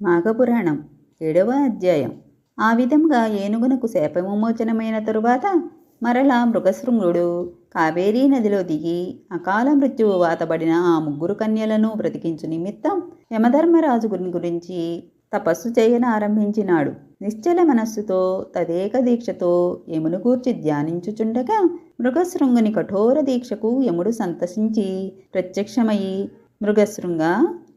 మాఘపురాణం ఏడవ అధ్యాయం. ఆ విధంగా ఏనుగునకు శాపవిమోచనమైన తరువాత మరలా మృగశృంగుడు కావేరీ నదిలో దిగి అకాల మృత్యువు వాతబడిన ఆ ముగ్గురు కన్యలను బ్రతికించు నిమిత్తం యమధర్మరాజు గురించి తపస్సు చేయన ఆరంభించినాడు. నిశ్చల మనస్సుతో తదేక దీక్షతో యమును గూర్చి ధ్యానించుచుండగా మృగశృంగుని కఠోర దీక్షకు యముడు సంతసించి ప్రత్యక్షమయ్యి మృగశృంగ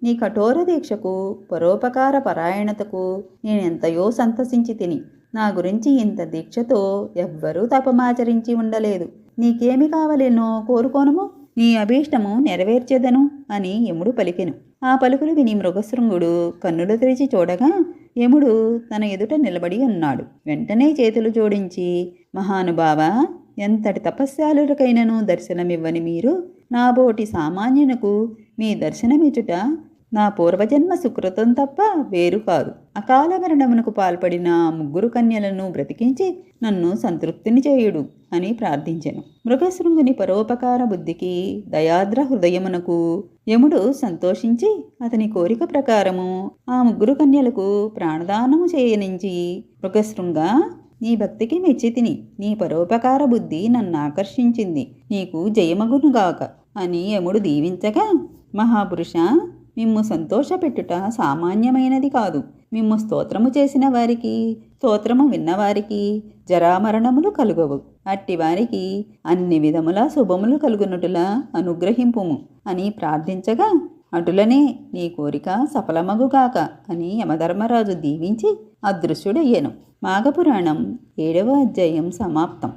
నీ కఠోర దీక్షకు పరోపకార పరాయణతకు నేనెంతయో సంతసించి తిని నా గురించి ఇంత దీక్షతో ఎవ్వరూ తపమాచరించి ఉండలేదు. నీకేమి కావలేనో కోరుకోనుము? నీ అభీష్టము నెరవేర్చెదను అని యముడు పలికెను. ఆ పలుకులు విని మృగశృంగుడు కన్నులు తెరిచి చూడగా యముడు తన ఎదుట నిలబడి ఉన్నాడు వెంటనే చేతులు జోడించి మహానుభావ ఎంతటి తపస్యాలులకైనను దర్శనమివ్వని మీరు? నాబోటి సామాన్యునకు మీ దర్శనమిచ్చుట నా పూర్వజన్మ సుకృతం తప్ప వేరు కాదు. అకాల మరణమునకు పాల్పడిన ముగ్గురు కన్యలను బ్రతికించి నన్ను సంతృప్తిని చేయుడు అని ప్రార్థించెను. మృగశృంగుని పరోపకార బుద్ధికి దయాద్ర హృదయమునకు యముడు సంతోషించి అతని కోరిక ప్రకారము ఆ ముగ్గురు కన్యలకు ప్రాణదానము చేయనించి మృగశృంగ నీ భక్తికి మెచ్చితిని. నీ పరోపకార బుద్ధి నన్ను ఆకర్షించింది. నీకు జయమగునుగాక అని యముడు దీవించగా మహాపురుష మిమ్ము సంతోషపెట్టుట సామాన్యమైనది కాదు. మిమ్ము స్తోత్రము చేసిన వారికి స్తోత్రము విన్నవారికి జరామరణములు కలుగవు. అట్టి వారికి అన్ని విధముల శుభములు కలుగునటులా అనుగ్రహింపుము అని ప్రార్థించగా అటులనే నీ కోరిక సఫలమగుగాక అని యమధర్మరాజు దీవించి అదృశ్యుడయ్యెను. మాఘపురాణం ఏడవ అధ్యాయం సమాప్తం.